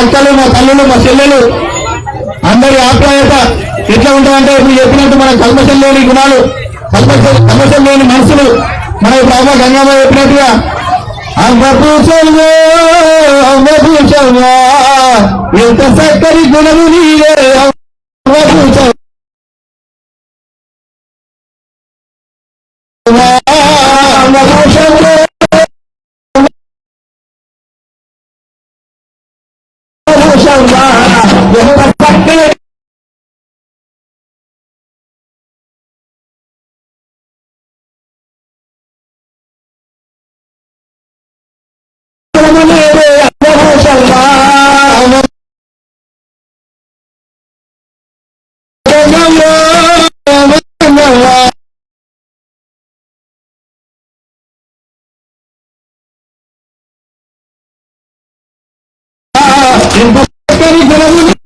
అక్కలు మా తల్లులు మా చెల్లెలు అందరి ఆప్యాయత ఎట్లా ఉంటామంటే ఇప్పుడు చెప్పినట్టు మన కల్మషం లేని గుణాలు కల్మషం కల్మషం లేని మనుషులు మన ఇప్పుడు అమ్మ గంగమ్మ చెప్పినట్టుగా అవ్వపూచవ్వా అవ్వపూచవ్వా ఎంత చక్కని గుణము నీవే Brasil.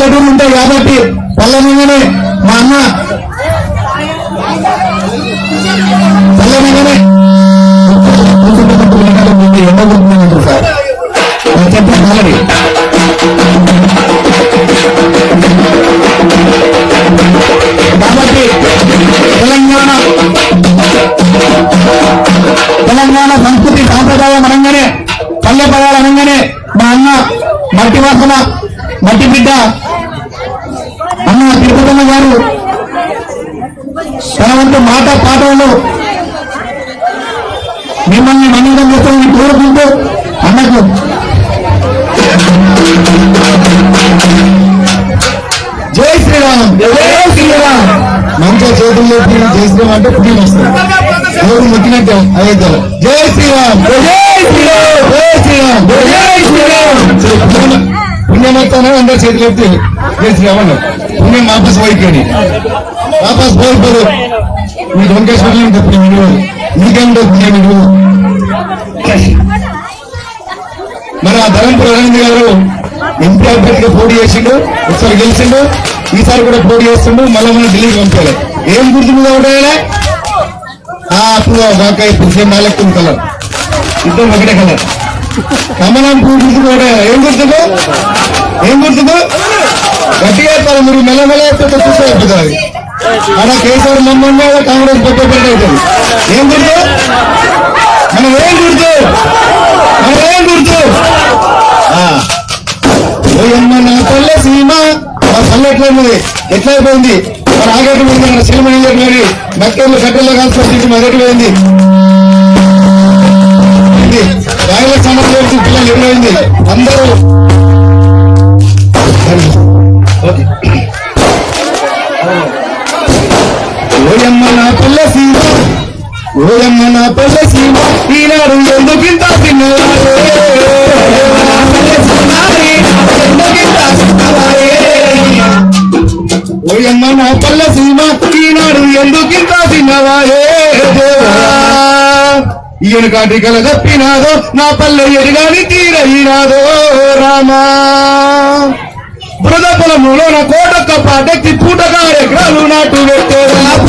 పల్లెటూరు ఉంటాయి కాబట్టి పల్లెనగానే ఎత్తి జై శ్రీరామ్ అంటే పుణ్యం వస్తుంది. ఎవరు మొక్కినట్టే అయోధ్యలో జై శ్రీరామ్. జై శ్రీరామ్. జై శ్రీరామ్. జై శ్రీరామ్. పుణ్యం వస్తానే అందరు చేతులు ఎత్తి జై శ్రీరామ్ అన్నారు. పుణ్యం వాపస్ పోయిపోయి వాపస్ పోయిపోరు మీ వెంకటేశ్వరం పుణ్యం విలువ మీకేంటో పుణ్యం విలువ మరి ఆ ధరంపుర అరవింద్ గారు ఎంపీ అభ్యర్థిగా పోటీ చేసిండు ఒకసారి గెలిచిండు ఈసారి కూడా పోటీ చేస్తుండు మళ్ళీ మనం ఢిల్లీకి పంపాలి ఏం గుర్తు మీద ఓటేయాలి ఆ అప్పుడు కాకాయ పురుషం నాలుగు కలర్. ఇద్దరు ఒకటే కలర్. కమలం పువ్వు గుర్తు ఓటేయాలి ఏం గుర్తుకు? ఏం గుర్తుకు? గట్టిగా చెప్పాలి మీరు మెల్లమెల్ల చెప్తే చూస్తే అయిపోతుంది. మన కేసీఆర్ మమ్మల్ని కాంగ్రెస్ పెద్ద పెద్ద అవుతుంది ఏం గుర్తు? మనం ఏం గుర్తు? మనం ఏం గుర్తు? ఓయమ్మ నా పల్లె సీమ మా పల్లె ఎట్లా ఉన్నది ఎట్లా అయిపోయింది? రాగట్టు ముందు మన సినిమా ఏం చెప్పినది మక్కలు కట్టెల్లో కాల్చుకొచ్చి మొదటి పోయింది రాయల సమస్య పిల్లలు ఎదురైంది అందరూ ఓయమ్మ నా పల్లె సీమ ఓయమ్మ నా పల్లె సీమ ఈనాడు ఎందుకింత తిన్నవారే ఓయమ్మ నా పల్లె సీమ ఈనాడు ఎందుకింత ఈయన కాటి కల తప్పినాదో నా పల్లె ఎడిగాని తీరైనాదో రామా. బురద పొలములో నా కోటొక్క పాటెక్కి పూటగా ఎకరాలు నాటు నాటు పెట్టేదమ్మ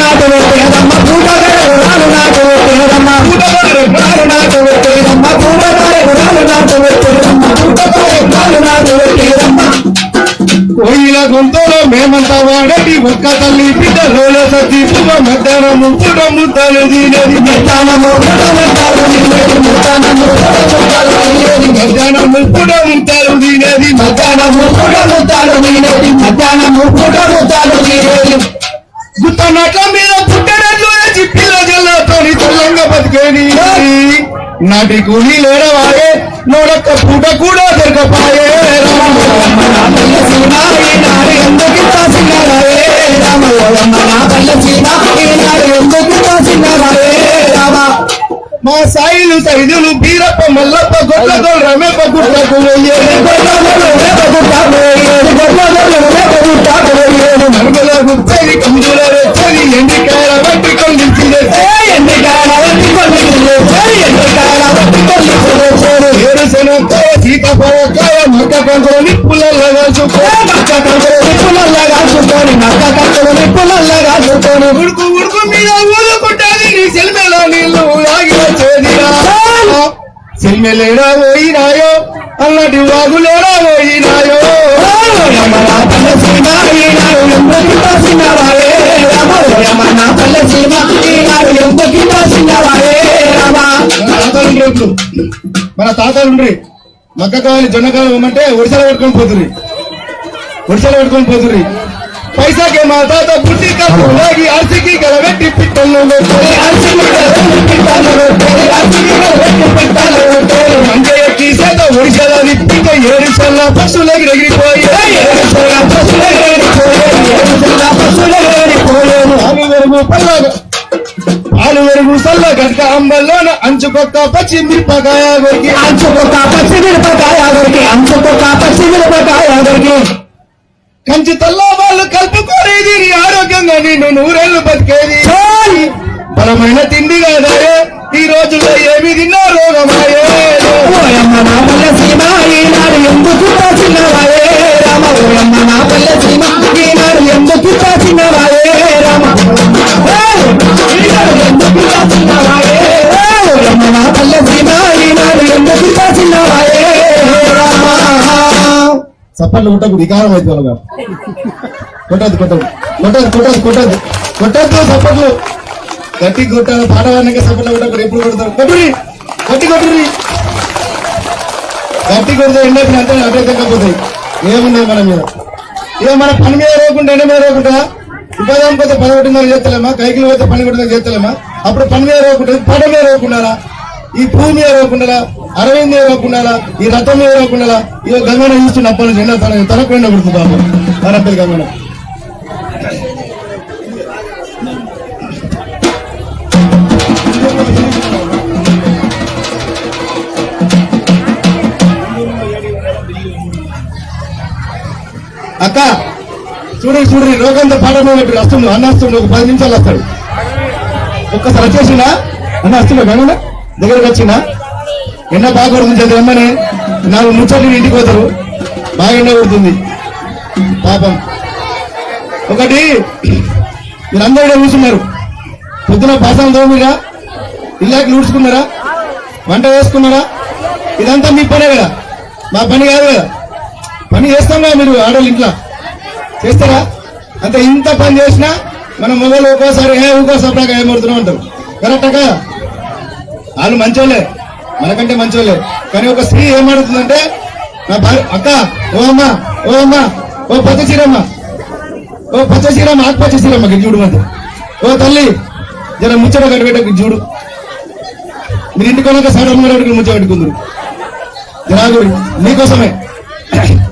నాటు పెట్టేదమ్మ నాటు పెట్టేదమ్మ నాటు పెట్టేదమ్మ నాటు పెట్టేదమ్మ కోయిల గుంతలో మేమంతా వాడేటి ఒక్క తల్లి బిడ్డలో సతి పువ్వ మధ్యాహ్నము పుట ముద్దలు తినేది. మధ్యాహ్నము పుట ముద్దలు తినేది. మధ్యాహ్నము మధ్యాహ్నము పుట ముద్దలు తినేది మధ్యాహ్నము పుట ముద్దలు తినేది మధ్యాహ్నము పుట ముద్దలు తినేది గుత్త నట్ల మీద పుట్టడట్లు వేసి పిల్ల జల్లతోని తెల్లంగా బతికేది. నాటి కూలి లేడవాడే నోడొక్క పూట కూడా దొరకపాయే మా సాయిలు సైదులు బీరప్ప మల్లప్ప గొడ్లతో రమేప గుట్టకు గుట్టకు గుట్టకు కందుల సీతాఫలకాయ మక్క కంకులు నిప్పులల్లా కాల్చుకొని మక్క కంకులు నిప్పులల్లా కాల్చుకొని మక్క కంకులు నిప్పులల్లా కాల్చుకొని ఉడుకు ఉడుకు మీద ఊరుకుంటాది. నీ సెల్మెలో నీళ్ళు ఆగి వచ్చేదిరా. సెల్మెలేడా పోయినాయో అన్నటి వాగులేడా పోయినాయో. మన తాతలు కావాలి జొన్న కావాలి ఇవ్వమంటే ఒడిశాలో పెట్టుకొని పోతుంది ఒడిశాలో పెట్టుకొని పోతుంది పైసాకే మా తాత బుద్ధి లాగి అరిసికి గలబెట్టి పిట్టలు మంజయ్య తీసేత ఒడిశాలో తిప్పితే ఏడుసల్ల పశువులకి ఎగిరిపోయి వెరుగు పల్లగా పాలు వెరుగు సల్ల గట్క అంబల్లోన అంచుకొక్క పచ్చి మిరపకాయ కొరికి. అంచుకొక్క పచ్చి మిరపకాయ కొరికి. అంచుకొక్క పచ్చి మిరపకాయ కొరికి. కంచి తల్లో వాళ్ళు కలుపుకోలేదు నీ ఆరోగ్యంగా నిన్ను నూరేళ్ళు బతికేది. బలమైన తిండి కాదాయే ఈ రోజుల్లో ఏమి తిన్నా రోగమాయే. ఎందుకు చిన్నవాయే రామ? ఓయమ్మ నా పల్లె సీమ ఈనాడు ఎందుకు చిన్నవాయే రామ? చప్పట్లు కొట్టకు వికారం అయితే వాళ్ళగా కొట్టద్దు కొట్టదు కొట్టదు కొట్టదు కొట్టదు కొట్టద్దు చప్పట్లు గట్టి కొట్టాలి పాట వాడినాక చప్పట్లు కొట్టకు ఎప్పుడు కొడతారు? కొట్టురి గట్టి కొట్టురి గట్టి కొడితే ఎండకి అంటే అటే తగ్గపోతాయి ఏమున్నాయి మన మీద? ఇక మన పని మీద రోకుండా ఎండ మీద రోకుండా ఉపాధి పోతే పని కొట్టిందని చేస్తలేమా? కైకిలు పోతే పని కొట్టిందని చేస్తలేమా? అప్పుడు పని మీద రోకుంటుంది పాట మీద రోకుండాలా ఈ భూమి మీద రోకుండాలా అరవింద్ మీద రోకుండాలా ఈ రథం మీద రోకుండాలా ఇక గంగన చూస్తున్న అప్పటి నుంచి ఎండ తన తనకు ఎండ కొడుతుంది బాబు. తనపల్లి గంగన అక్క చూడు చూడండి రోగంతో పాట ఇప్పుడు వస్తుండు అన్న వస్తుండు ఒక పది నిమిషాలు వస్తాడు. ఒక్కసారి వచ్చేసిందా అన్న వస్తుండే గంగన దగ్గరకు వచ్చిందా ఎండ బాగా కొడుతుంది చదువు నాలుగు ముచ్చట్లు ఇంటికి పోతారు. బాగా ఎండ కొడుతుంది. పాపం. ఒకటి మీరందరూ ఇక్కడ కూర్చున్నారు. పొద్దున పాసాలు తోమిరా ఇల్లాకి నూడ్చుకున్నారా వంట వేసుకున్నారా ఇదంతా మీ పనే కదా. మా పని కాదు కదా. పని చేస్తాం కదా మీరు ఆడవాళ్ళు ఇంట్లో. చేస్తారా? అంటే ఇంత పని చేసినా మన మొగలు ఒక్కోసారి ఏ ఒక్కోసారి ఏమవుతున్నాం అంటారు. కరెక్టా కదా? వాళ్ళు మంచోళ్ళే. మనకంటే మంచోళ్ళే. కానీ ఒక స్త్రీ ఏమడుతుందంటే నా భార్య అక్క ఓ అమ్మ ఓ అమ్మ ఓ పచ్చ చీరమ్మ ఓ పచ్చ చీరమ్మ ఆకుపచ్చ చీరమ్మ చూడు మంది ఓ తల్లి జర ముచ్చట కట్టబెట్ట చూడు. మీరు ఇంటికి కొనక సడన్గా ముచ్చట పెట్టుకుందరు. జరాగుడి మీకోసమే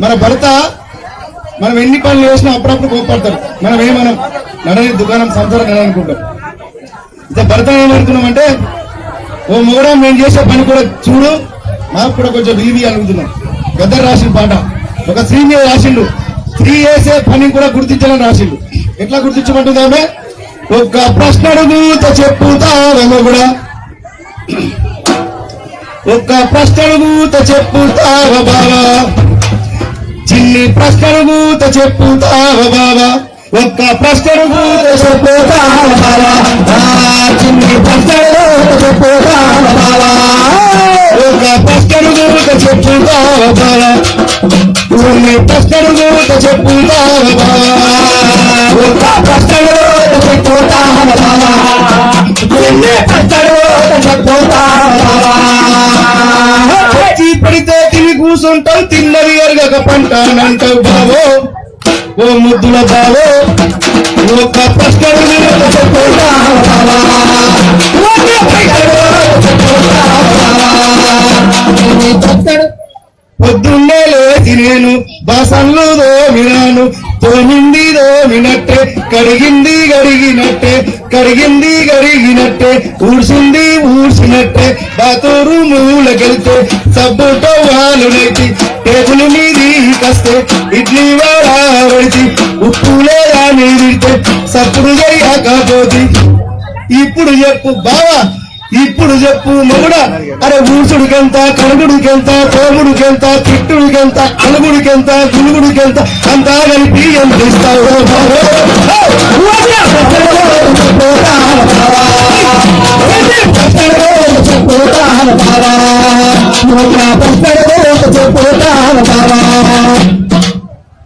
మన భర్త మనం ఎన్ని పనులు చేసినా అప్పుడప్పుడు కోపడతారు మనం ఏమనం నడని దుకాణం సంసారం నడనుకుంటాం ఇంత భర్త ఏమనుకున్నామంటే ఓ మొగడం నేను చేసే పని కూడా చూడు మాకు కూడా కొంచెం వీవి అనుకుంటున్నాం గద్దరు రాసిన పాట. ఒక స్త్రీ మీద రాసిండు. స్త్రీ చేసే పని కూడా గుర్తించాలని రాసిండు. ఎట్లా గుర్తించమంటుంది ఆమె? ఒక్క ప్రశ్న అడుగుత చెప్పుతావేమో కూడా. ఒక్క ప్రశ్న అడుగుత చెప్పుతావా బావా. చిన్ని ప్రశ్నలు మూత చెప్పుతావు బాబా ఒక్క ప్రశ్నలు మూత చెప్పుతావు బాబా చిన్ని ప్రశ్నలు కూత చెప్పుతావా బాబా ఒక్క ప్రశ్నలు మూత చెప్పుతావు బాబా కొన్ని ప్రశ్నలు మూత చెప్పుతావు బాబా ఒక్క ప్రశ్నలు మూత చెప్పుతావు బాబా కొన్ని ప్రశ్నలు కూత చెప్పుతావా బాబా పడితే తిని కూసుంటాం తిన్నది ఎరగక పంటానంటావు బావో ఓ ముద్దుల బావో ఒక ప్రశ్నలు పొద్దున్నే లేచి నేను బాసన్లు దోమినాను తోమింది దోమినట్టే కడిగింది గడిగినట్టే కడిగింది గడిగినట్టే ఊడ్చింది ఊడ్చినట్టే బాతూరు మూలకెళ్తే సబ్బుతో వాళ్ళు వాళ్ళునైతే టేబుల్ మీద కస్తే ఇడ్లీ వాడబడిచి ఉప్పు లేదా నీడితే సప్పుడు చేయకపోతే ఇప్పుడు చెప్పు బావా ఇప్పుడు చెప్పు మొగుడ అరే ఊసుడికెంత కడుగుడికెంత తోముడికెంత తిట్టుడికెంత అలుగుడికెంత గులుగుడికెంత అంతా కలిపి ఎంత ఇస్తావు బావో? హే! ఊరికే చెప్పుతా బావా. ఊరికే చెప్పుతా బావా. ఊరికే చెప్పుతా బావా.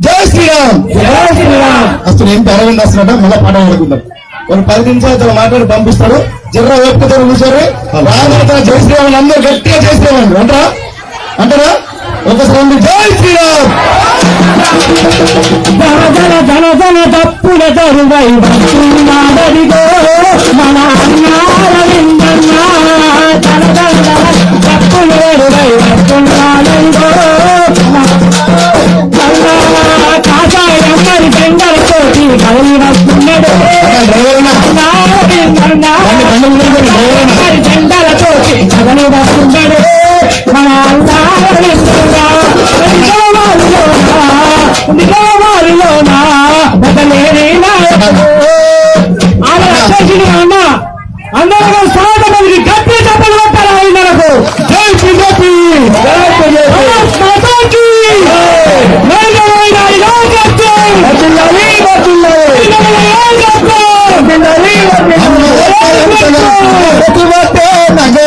జై శ్రీరామ్ అసలు ఏం అరవింద్ వస్తున్నట్ట మళ్ళీ పాట పాడుకుందాం ఒక పది నిమిషాలు తన మాట్లాడి పంపిస్తాడు. జర్ర ఓపికతో కూర్చోరు. రాజు జై శ్రీరామ్ అందరూ గట్టిగా జై శ్రీరామ్ అంటారా. అంటారా? ఒకసారి జై శ్రీరామ్! జన తప్పుల తరువై వస్తున్నాడదిగో not go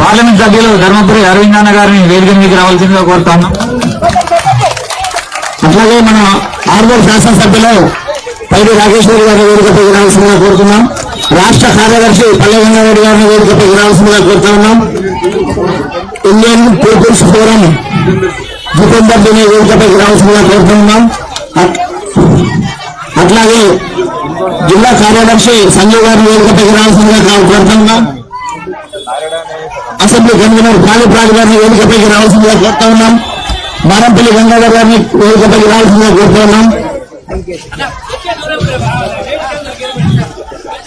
పార్లమెంట్ సభ్యులు ధర్మపురి అరవిందన్న గారిని వేదిక మీదకి రావాల్సిందిగా కోరుతాను. అట్లాగే మన ఆర్మూర్ శాసనసభ్యులు పైడి రాజేశ్వరి గారిని వేదికపైకి రావాల్సిందిగా కోరుతున్నాం. రాష్ట్ర కార్యదర్శి పల్లె వెంకటరెడ్డి గారిని వేదికపైకి రావాల్సిందిగా కోరుతా ఉన్నాం. ఇండియన్ పీపుల్స్ ఫోరం జితేందర్ రెడ్డిని వేదికపైకి రావాల్సిందిగా కోరుతా ఉన్నాం. అట్లాగే జిల్లా కార్యదర్శి సంజయ్ గారిని వేదికపైకి రావాల్సిందిగా కా- కోరుతా ఉన్నాం. అసెంబ్లీ కన్వీనర్ కాళీప్రాజు గారిని వేదికపైకి రావాల్సిందిగా కోరుతా ఉన్నాం. మారంపల్లి గంగాధర్ గారిని వేదికపైకి రావాల్సిందిగా కోరుతా ఉన్నాం.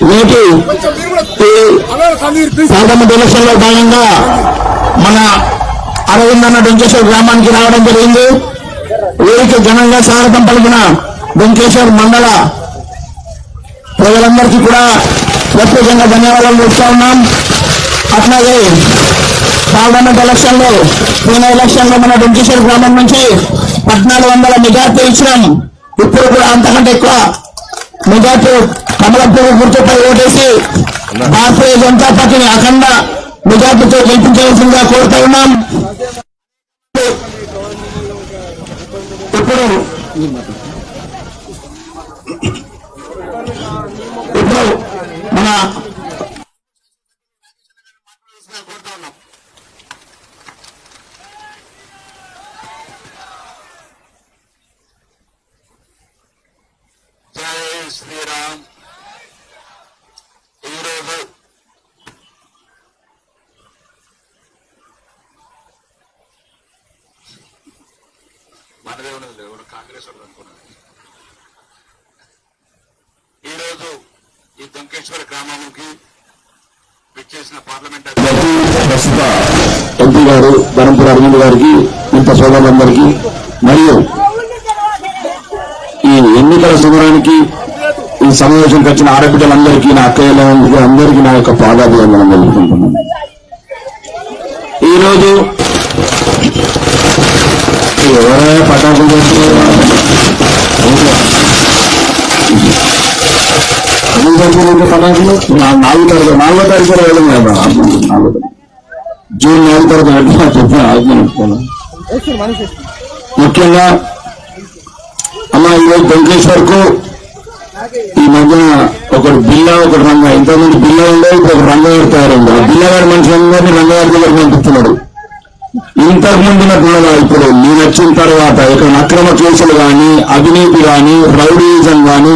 నేటి పార్లమెంట్ ఎలక్షన్లో భాగంగా మన అరవిందన్న వెంకటేశ్వర గ్రామానికి రావడం జరిగింది. వీరికి ఘనంగా స్వాగతం పలికిన వెంకటేశ్వర మండల ప్రజలందరికీ కూడా ప్రత్యేకంగా ధన్యవాదాలు తెలుస్తా ఉన్నాం. అట్లాగే పార్లమెంట్ ఎలక్షన్లో పోయిన ఎలక్షన్లో మన వెంకటేశ్వర గ్రామం నుంచి పద్నాలుగు వందల మెజార్టీ ఇచ్చినాం ఇప్పుడు కూడా అంతకంటే ఎక్కువ. మెజార్టీ కమలపూర్ గుర్తుపై ఓటేసి భారతీయ జనతా పార్టీని అఖండ మెజార్టీతో గెలిపించవలసిందిగా కోరుతా ఉన్నాం. ఇప్పుడు ఇప్పుడు మన శ్రీరామ్ ఈరోజు మనదే ఉన్నది ఎవరు కాంగ్రెస్ వాళ్ళు అనుకున్నది ఈరోజు ఈ దుంకేశ్వర గ్రామానికి విచ్చేసిన పార్లమెంట్ ప్రస్తుత ఎంపీ గారు ధనంపుర అరవింద్ గారికి ఇంత సోదరులందరికీ మరియు ఈ ఎన్నికల సమరానికి ఈ సమావేశంకి వచ్చిన ఆడబిడ్డలందరికీ నా అక్కయ్యలందరికీ అందరికీ నా యొక్క పాదాభివందనం తెలుపుకుంటున్నాను. ఈరోజు ఎవరైనా పటాకులు చేస్తున్నారు? ఎన్ని పటాకులు? నాలుగు తారీఖు నాలుగో తారీఖు వెళ్ళడం కదా. నాలుగో జూన్ నాలుగు తారీఖు పెట్టినా చెప్పిన ఆజ్ఞానిస్తున్నాను ముఖ్యంగా అమ్మ ఈరోజు వెంకటేశ్వర్కు ఈ మధ్య ఒకడు బిల్ల ఒకటి రంగ. ఇంతకుముందు బిల్ల ఉండే ఇప్పుడు ఒక రంగగారు తయారైంది. ఆ బిల్లగారి మనుషులందరినీ రంగగారి దగ్గర పంపిస్తున్నాడు ఇంతకు ముందు ఉన్నట్టుగా ఇప్పుడు నేను వచ్చిన తర్వాత ఇక్కడ అక్రమ కేసులు గాని అవినీతి గాని రౌడీజం గాని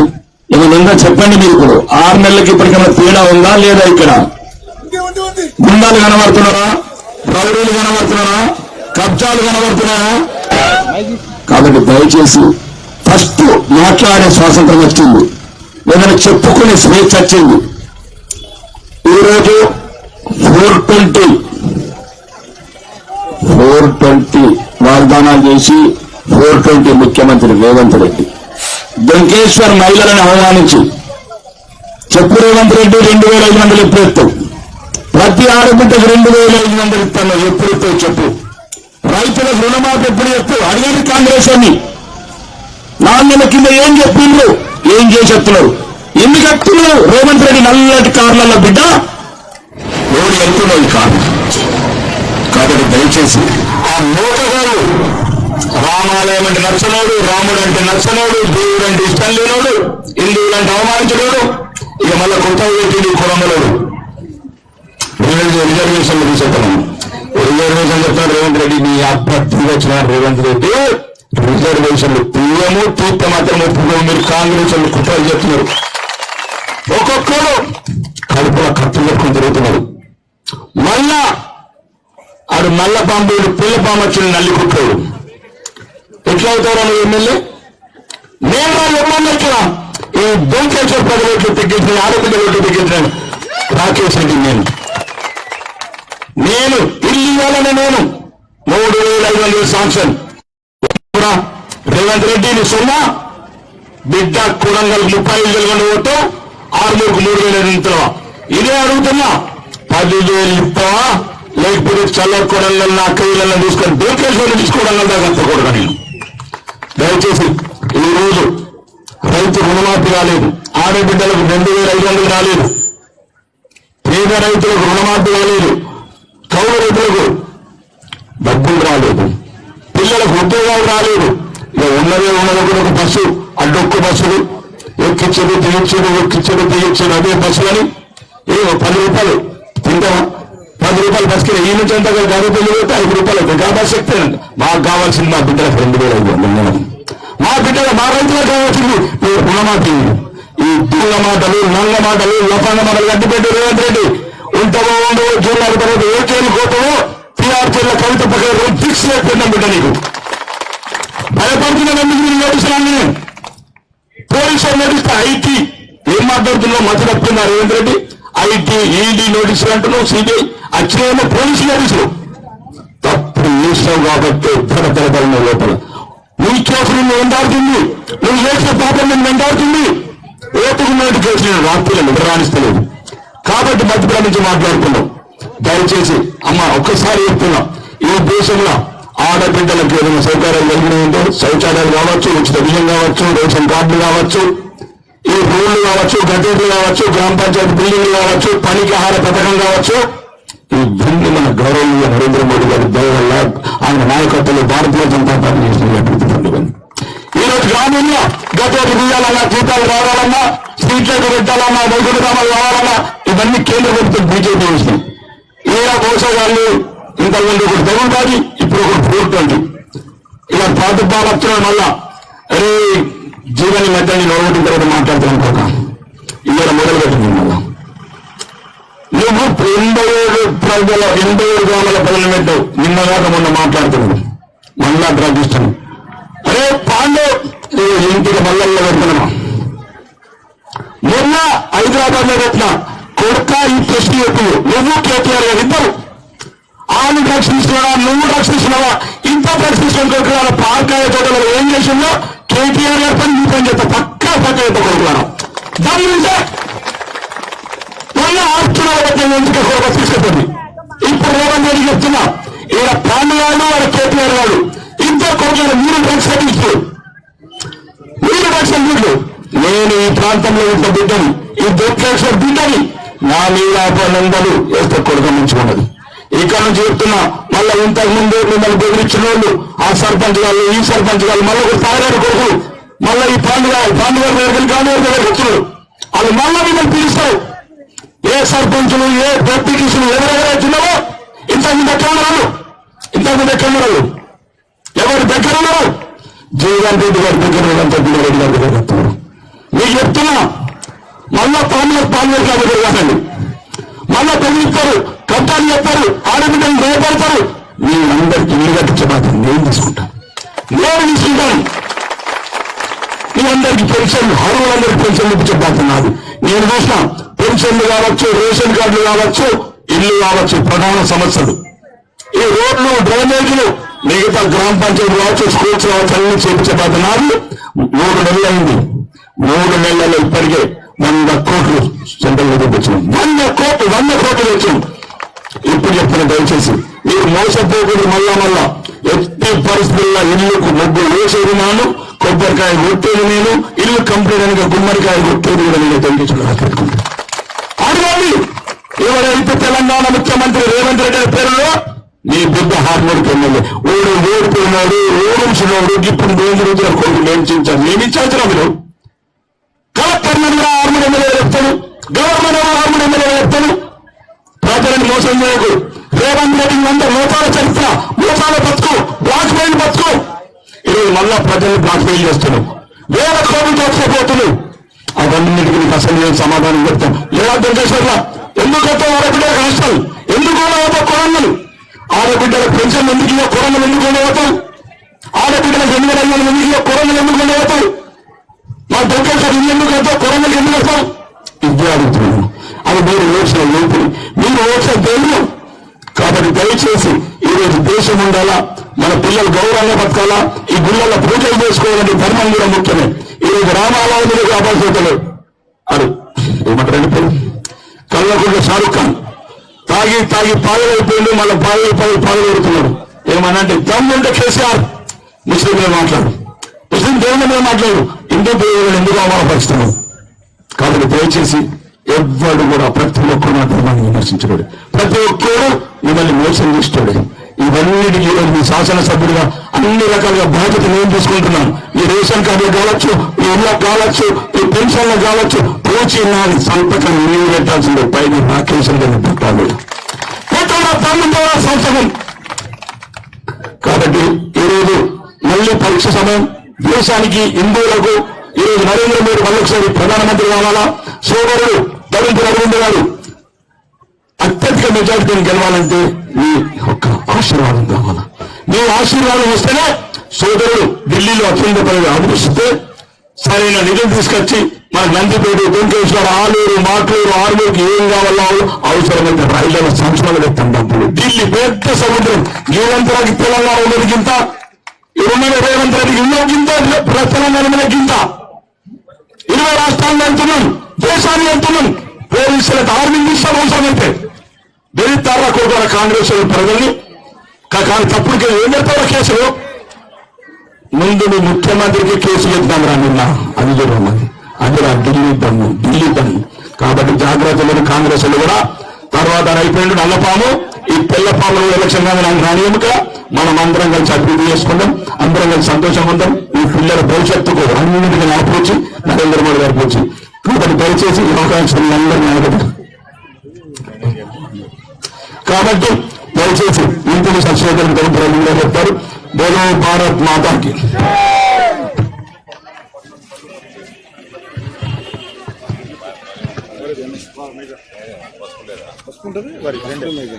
ఏమైనా ఉందా? చెప్పండి మీరు ఇప్పుడు. ఆరు నెలలకి ఇప్పటికైనా తేడా ఉందా లేదా ఇక్కడ? గుండాలు కనబడుతున్నారా? రౌడీలు కనబడుతున్నారా? కబ్జాలు కనబడుతున్నారా? కాబట్టి దయచేసి ఫస్ట్ మాట్లాడే స్వాతంత్రం వచ్చింది. ఏదైనా చెప్పుకునే స్వేచ్ఛ వచ్చింది. ఈరోజు ఫోర్ ట్వంటీ. ఫోర్ ట్వంటీ వాగ్దానాలు చేసి ఫోర్ ట్వంటీ ముఖ్యమంత్రి రేవంత్ రెడ్డి. వెంకటేశ్వర్ మహిళలను అవమానించి. చెప్పు రేవంత్ రెడ్డి రెండు వేల ఐదు వందలు ఎప్పుడు ఎత్తావు ప్రతి ఆడబిడ్డకు రెండు వేల ఐదు వందలు ఇస్తాను. ఎప్పుడు ఎత్తావు చెప్పు. రైతులకు రుణమాఫీ ఎప్పుడు ఎత్తావు అడిగేది కాంగ్రెస్ అని. నాణ్యల కింద ఏం చెప్పిండ్రు? ఏం చేసేస్తున్నారు ఎన్ని కట్టున్నావు రేవంత్ రెడ్డి నల్లటి కార్లలో బిడ్డ? ఎవరు ఎత్తున్నావు ఈ కారు కాబట్టి దయచేసి ఆ మూటగాళ్ళు రామాలయం అంటే నచ్చనోడు రాముడు అంటే నచ్చనోడు దేవుడు అంటే ఇష్టం లేనోడు హిందువులు అంటే అవమానించలేడు ఇక మళ్ళీ కొత్త వ్యక్తి కురమలోడు రిజర్వేషన్ తీసుకున్నాను రిజర్వేషన్ చెప్తాడు రేవంత్ రెడ్డి నీ అభ్యర్థి వచ్చిన రేవంత్ రెడ్డి రిజర్వేషన్లు. తీయము తీర్థ మాత్రం ఒప్పుకో మీరు కాంగ్రెస్ వాళ్ళు కుట్రలు చెప్తున్నారు ఒక్కొక్కరు కడుపులో కత్తులు పెట్టుకుని తిరుగుతున్నారు. మళ్ళా ఆడు నల్ల పాంబుడు పిల్ల పాము వచ్చిన నల్లి కుట్టాడు. ఎట్లా అవుతారా నువ్వు ఎమ్మెల్యే? నేను వాళ్ళు ఎమ్మెల్యే వచ్చినా ఈ దొంకేశ్వర పది ఓట్లు తగ్గించిన ఆడపిల్ల ఓట్లు తగ్గించిన రాకేష్ రెడ్డి నేను. నేను ఇల్లు ఇవ్వాలని నేను. మూడు వేల ఐదు వందల శాంక్షన్. కూడా రేవంత్ రెడ్డిని సొమ్మ. బిడ్డ కుడంగల్ ముప్పై ఐదు వేల ఓటు ఆరుమూరుకు మూడు వేల ఐదు ఇదే అడుగుతున్నా. పదివేలు ఇస్తావా? లేకపోతే చల్ల కొడంగల్ నా కైలలో తీసుకొని దొరికేశ్వరం తీసుకోవడం దాకా తప్పకూడదు నేను. దయచేసి ఈ రోజు రైతు రుణమాఫీ రాలేదు ఆడబిడ్డలకు రెండు వేల ఐదు వందలు రాలేదు. పేద రైతులకు రుణమాఫీ రాలేదు కౌలు రైతులకు డబ్బులు రాలేదు. ఉద్యోగాలు రాలేదు. ఇక ఉన్నదే ఉన్నది ఒక బస్సు అడ్డొక్క బస్సులు. ఎక్కించడు దిగించడు ఎక్కించడు దిగించడు అదే బస్సులని. ఏ పది రూపాయలు తింటామా పది రూపాయలు బస్సుకి ఈ నుంచి అంత గది పోతే ఐదు రూపాయలు. అవుతుంది గా బస్సు ఎక్కితే మాకు కావాల్సింది మా బిడ్డలకు రెండు వేల ఐదు వందల నెలకు. మా బిడ్డలు మా రైతులకు కావాల్సింది మీరు రుణమాఫీ. ఈ దొంగ మాటలు నల్ల మాటలు లఫాన మాటలు గడ్డిపెట్టి రేవంత్ రెడ్డి. ఉంటావో ఉండవో జూన్ల తర్వాత ఏ చేరు కోతవో టీఆర్టీల కవిత ప్రకారం ఫిక్స్ అయిపోయిందాం బిడ్డ నీకు. భయపడుతున్న నేను నోటీసులు నేను పోలీసులు నోటీస్తే ఐటీ ఏం మాట్లాడుతున్నావు? మధ్య తప్పుతున్నారు రేవంత్ రెడ్డి. ఐటీ ఈడీ నోటీసులు అంటున్నావు సిబిఐ వచ్చినేమో పోలీసు నోటీసులు. తప్పు చేసావు కాబట్టి తడతడతడిన లోపల. నీ కేసు నిన్ను వెంటాడుతుంది. నువ్వు చేసిన పాపం నిన్ను వెంటాడుతుంది. ఓటుకు నోటు కేసు నేను రాత్రులను రాణిస్తలేదు కాబట్టి మధ్యప్రదేశ్ నుంచి మాట్లాడుతున్నాం. దయచేసి అమ్మ ఒక్కసారి చెప్తున్నా. ఈ దేశంలో ఆడబిడ్డలకు ఏదైనా సౌకర్యాలు ఉంటే శౌచాలయాలు కావచ్చు ఉచిత బియ్యం కావచ్చు రేషన్ కార్డులు కావచ్చు ఈ రోడ్లు కావచ్చు గజెట్లు కావచ్చు గ్రామ పంచాయతీ బిల్డింగ్లు కావచ్చు పనికి ఆహార పథకం కావచ్చు. ఇవన్నీ మన గౌరవనీయ నరేంద్ర మోడీ గారి దయ వల్ల ఆయన నాయకత్వంలో భారతీయ జనతా పార్టీ చేసినటువంటి అభివృద్ధి ఈ రోజు గ్రామంలో గతోటి తీయాలన్నా జీతాలు రావాలన్నా స్ట్రీట్లకు పెట్టాలన్నా వైద్యుల గ్రామాలు రావాలన్నా ఇవన్నీ కేంద్ర ప్రభుత్వం బీజేపీ చేసినాయి ఏ బహుశా వాళ్ళు ఇంతకుముందు ఒకటి డబుల్ బాడీ ఇప్పుడు ఒకటి ఫోర్ ట్వంటీ ఇలా పాత బాగా వస్తున్నాడు మళ్ళా అరే జీవని మధ్య నేను ఒకటి తర్వాత మాట్లాడుతున్నాను కాక. ఇవాళ మొదలు పెట్టింది మళ్ళా. నువ్వు ఎనభై ఏడు ప్రజల ఎనభై ఏడు గ్రామాల ప్రజలు పెట్టావు నిన్నగాక మొన్న మాట్లాడుతున్నాడు మళ్ళా గ్రహిస్తున్నాను అరే పాండే ఇంటికి మల్లల్లో పెడుతున్నామా మొన్న హైదరాబాద్లో పెట్టిన కొడుక ఈ ప్రశ్న ఎక్కువ నువ్వు కేటీఆర్ గారు ఇద్దరు. ఆమె డ్రగ్స్ నువ్వు డ్రగ్స్ ఇంత డ్రగ్స్ తీసుకొని కొడుకున్నారా పార్కాయ తోటలో ఏం చేసిందో కేటీఆర్ గారి పని నీ పని చెప్తా పక్క పక్క చేస్తా కొడుకున్నాను దాని నుంచే మొన్న ఆస్తుల బట్టి ఎందుకు తీసుకెళ్తుంది ఇప్పుడు రేవంత్ రెడ్డి చెప్తున్నా ఈయన పాండవాళ్ళు వాళ్ళ కేటీఆర్ వాళ్ళు ఇద్దరు కొడుకులు మీరు డ్రగ్స్ ఇచ్చు మీరు లక్షల బిడ్డలు నేను ఈ ప్రాంతంలో ఉన్న బిడ్డని ఈ దొక్కేశ్వర బిడ్డని నా మీద అపనందలు వేస్తే ఉన్నది ఇక్కడ నుంచి చెప్తున్నా మళ్ళీ ఇంతకు ముందు మిమ్మల్ని బెదిరించిన వాళ్ళు ఆ సర్పంచ్ వాళ్ళు ఈ సర్పంచ్ వాళ్ళు మళ్ళీ ఒక తాగారు కొడుకు మళ్ళీ ఈ పాండు పాండు పాండుగ దగ్గరికి కానీ దగ్గరికి వచ్చినారు వాళ్ళు మళ్ళీ మిమ్మల్ని పిలుస్తారు. ఏ సర్పంచులు ఏ డెప్యూటీసులు ఎవరెవరు వచ్చినావో ఇంతకుముందు ఎక్కడ ఉన్నారు ఇంతకుముందు ఎక్కడ ఉన్నారు ఎవరి దగ్గర ఉన్నారు జగన్ రెడ్డి గారి దగ్గర ఉన్నంత రెడ్డి గారి దగ్గర మీకు చెప్తున్నా మళ్ళా పాండు పాండు గారి దగ్గర కాదండి మళ్ళా బెదిరిస్తారు కబ్జాలు చెప్తారు ఆడబిడ్డలు భయపడతారు. మీ అందరికి ఇల్లు కట్టించే బాధ్యత నేను తీసుకుంటాను నేను తీసుకుంటాను. మీ అందరికి పెన్షన్ అరువులందరికి పెన్షన్ ఇప్పించే బాధ్యత నాది నేను చూసిన పెన్షన్లు కావచ్చు రేషన్ కార్డులు కావచ్చు ఇల్లు కావచ్చు ప్రధాన సమస్యలు. ఈ రోడ్లు డ్రైనేజీలు మిగతా గ్రామ పంచాయతీ కావచ్చు స్కూల్స్ కావచ్చు అన్ని చేపించే బాధ్యత నాది మూడు నెలలు అయింది మూడు నెలల్లో ఇప్పటికే వంద కోట్లు సెంట్రల్లో వచ్చినాం వంద కోట్లు వంద కోట్లు వచ్చాం ఇప్పుడు చెప్తున్న దయచేసి. మీరు మోసపోకూడదు మళ్ళా మళ్ళా. ఎట్టి పరిస్థితుల్లో ఇల్లుకు ముగ్గురు వేసేది నాను కొబ్బరికాయ కొట్టేది నేను ఇల్లు కంప్లీట్ అయిన గుమ్మడికాయ కొట్టేది కూడా నేను తెలియజేసిన పెట్టుకుంటాను. అడగండి ఎవరైతే తెలంగాణ ముఖ్యమంత్రి రేవంత్ రెడ్డి గారి పేరులో నీ బిడ్డ హార్మోడ్ ఎమ్మెల్యే ఓడు ఓడిపోయినాడు ఓడించినోడు ఇప్పుడు రోజు రోజుల కొడుకు మేమించారు మేమించాల్సిన మీరు కలెక్టర్ కూడా హార్మోడ్ ఎమ్మెల్యే చెప్తాను గవర్నర్ హార్మోడ్ ఎమ్మెల్యే చెప్తాను ప్రజలను మోసం చేయకు. రేవంత్ రెడ్డి వంద మోసాల చరిత్ర మోసాల బతుకు బ్లాక్ మెయిల్ బతుకు. ఈరోజు మళ్ళా ప్రజల్ని బ్లాక్ మెయిల్ చేస్తున్నావు వేల కోట్లు దోచుకోపోతున్నావు అవన్నిటికీ నీకు అసలు నేను సమాధానం చెప్తాం. లేదా వెంకటేశ్వర్ల ఎందుకు వస్తావు ఆడబిడ్డల కష్టాలు? ఎందుకు అవుతావు కొరంగలు ఆడబిడ్డల పెన్షన్ ఎందుకు ఇవ్వ కొరంగలు ఎందుకు అవుతావు ఆడబిడ్డలకు ఎన్ని ఎందుకు కొరంగలు ఎందుకు అవుతావు మా సార్ ఇల్లు ఎందుకు కడతావు కొరంగలు ఎందుకు కడతావు ఇదే అడుగుతున్నాను. అది మీరు ఓట్ల లోపు మీరు ఓట్ల దేవుడు కాబట్టి దయచేసి ఈరోజు దేశం ఉండాలా? మన పిల్లలు గౌరవంగా బతకాలా? ఈ గుళ్ళల్లో పూజలు చేసుకోవాలంటే ధర్మం కూడా ముఖ్యమే. ఈరోజు రోజు రామాలయంలో కాపాడుతుంటారు అడు ఏమంటారండి పేరు? కళ్ళకుండా షారుఖ్ ఖాన్. తాగి తాగి పాగలైపోయింది మళ్ళీ పాగలైపోయి పాగలెడుతున్నాడు ఏమనంటే దమ్ముంటే కేసీఆర్ ముస్లింలు మాట్లాడు. ముస్లిం దేవుని మీద మాట్లాడు. హిందూ దేవుడు ఎందుకు అవమానపరుస్తున్నాడు కాబట్టి దయచేసి ఎవ్వడు కూడా ప్రతి ఒక్కరు నా ధర్మాన్ని విమర్శించడు ప్రతి ఒక్కరు మిమ్మల్ని మోసం చేస్తాడు ఇవన్నిటికీ ఈరోజు మీ శాసనసభ్యుడిగా అన్ని రకాలుగా బాధ్యత నేను తీసుకుంటున్నాను. మీ రేషన్ కార్డులు కావచ్చు మీ ఇళ్ళకు కావచ్చు మీ పెన్షన్లు కావచ్చు పూచి నా సంతకం నీవు పెట్టాల్సిందే. పైన నా పెట్టాలి. సంతకం. కాబట్టి ఈరోజు మళ్ళీ పరీక్ష సమయం. దేశానికి హిందువులకు ఈరోజు నరేంద్ర మోడీ మళ్ళొకసారి ప్రధానమంత్రి కావాలా? సోదరుడు తరుణ్ రఘువంత్ గారు అత్యధిక మెజార్టీని గెలవాలంటే మీ ఒక్క ఆశీర్వాదం కావాలా? మీ ఆశీర్వాదం వస్తేనే సోదరుడు ఢిల్లీలో అత్యంత పదవి ఆదేశిస్తే సరైన నిధులు తీసుకొచ్చి మన నందిపేట వెంకటేశ్వర ఆలూరు మాటూరు ఆర్మూరుకి ఏం కావాలో అవసరమైతే రైళ్ళ సంస్థలు డబ్బులు ఢిల్లీ పెద్ద సముద్రం. జీవంతరానికి తెలంగాణ ఉన్నది ఇరవై రేవంత్ రెడ్డి ఉన్నది గింత తెలంగాణ కింద ఇరవై రాష్ట్రాలను వెళ్తున్నాం దేశాన్ని వెళ్తున్నాం పోలీసులకు ఆర్మీ ఇస్తాం అవసరమైతే బెదిరిస్తారా కోరుకోర కాంగ్రెస్ వాళ్ళు ప్రజల్ని కానీ తప్పుడు ఏం పెడతారో కేసులు? ముందు ముఖ్యమంత్రికి కేసు చెప్తాం రా నిన్న. అది చూడమని అది రా ఢిల్లీ దమ్ము ఢిల్లీ దమ్ము. కాబట్టి జాగ్రత్తలు కాంగ్రెస్ కూడా. తర్వాత అయిపోయింది నల్లపాము. ఈ పిల్ల పాములు ఎలక్షన్ కానీ నాకు రానియముక మనం అందరం కలిసి అభివృద్ధి చేసుకుందాం. అందరం కలిసి సంతోషంగా ఉందాం. ఈ పిల్లల భవిష్యత్తుకు అన్నింటికి నేర్పించి నరేంద్ర మోడీ నేర్పించి కాబట్టి దయచేసి ఈ అవకాశం అందరినీ కాబట్టి దయచేసి ఇంటిని సంశోధన తెలుపుగా చెప్తారు. బోలో భారత్ మాతాకి. వస్తుంటుంది? మీద